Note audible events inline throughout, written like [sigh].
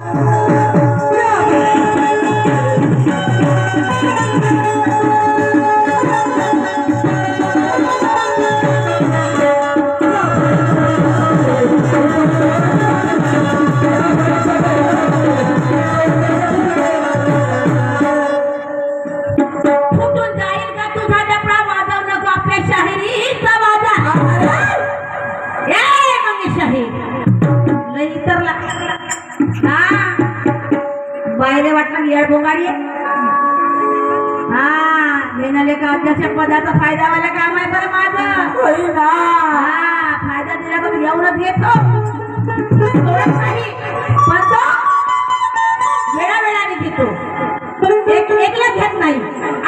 फुटून [laughs] बोंगाडी आहे. हा का अध्यक्ष पदाचा फायदा वाला काम आहे बरं माझं. हा फायदा दिला तर येऊनच घेतो. सोडत नाही. पण तो वेळावेळाने घेतो. एक एकला घेत नाही.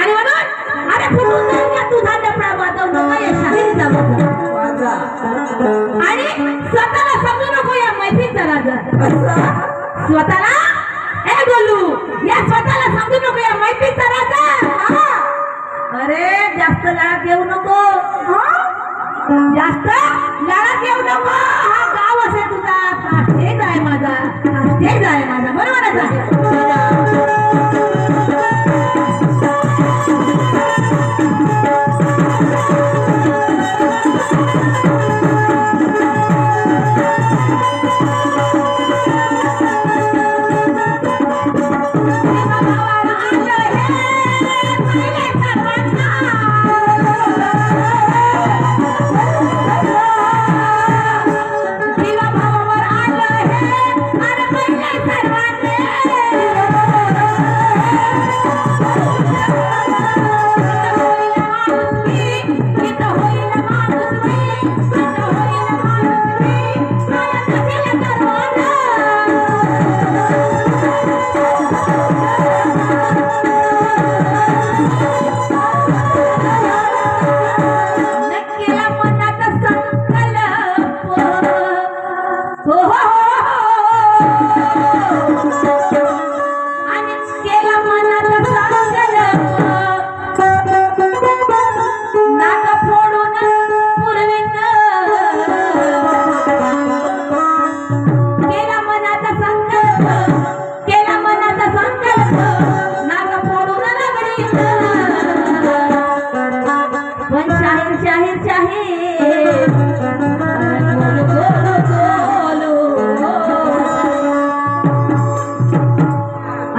आणि म्हणून अरे फुटून जाईल का तुझा डबडा वाजव नका या शाहिरीचा वाजव माझा आणि स्वतःला समजू नको या राजा. स्वतःला ए बोलू? या स्वतःला समजू नको या मैत्रीचा राजा. हा. अरे जास्त लाडात येऊ नको. जास्त लाडात येऊ नको.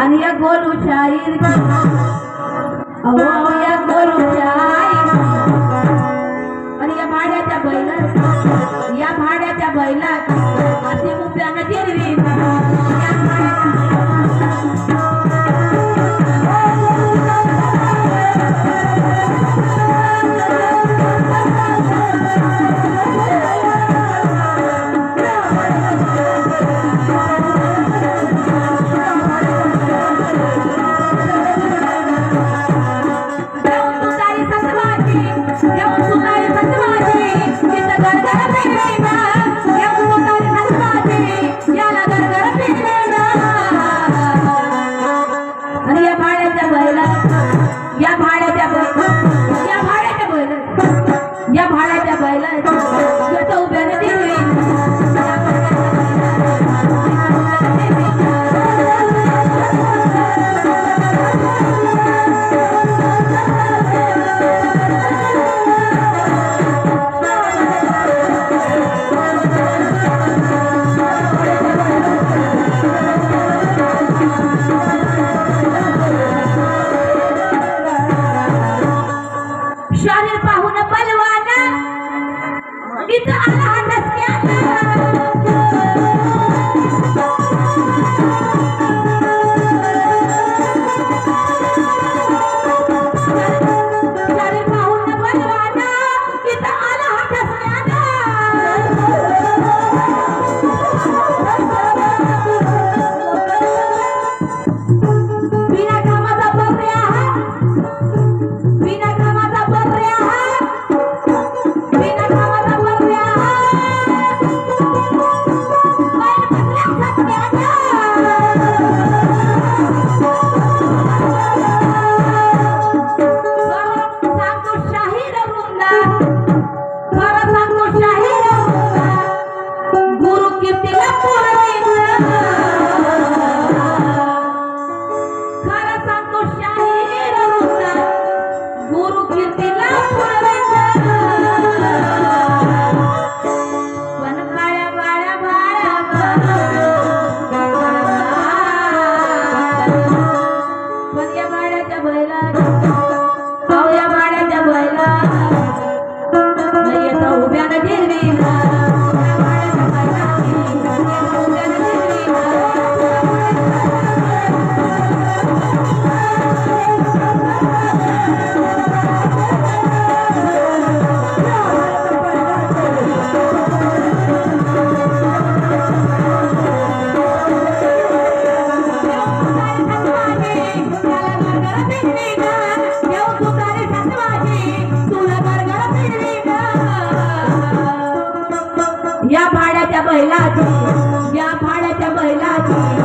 आणि या गोलू शाहीर अहो देव सुतारी संत माझे चित्त उगीच आला नसक्यात porque pela palavra भाड्याच्या बैलाच्या भाड्याच्या बैलाच्या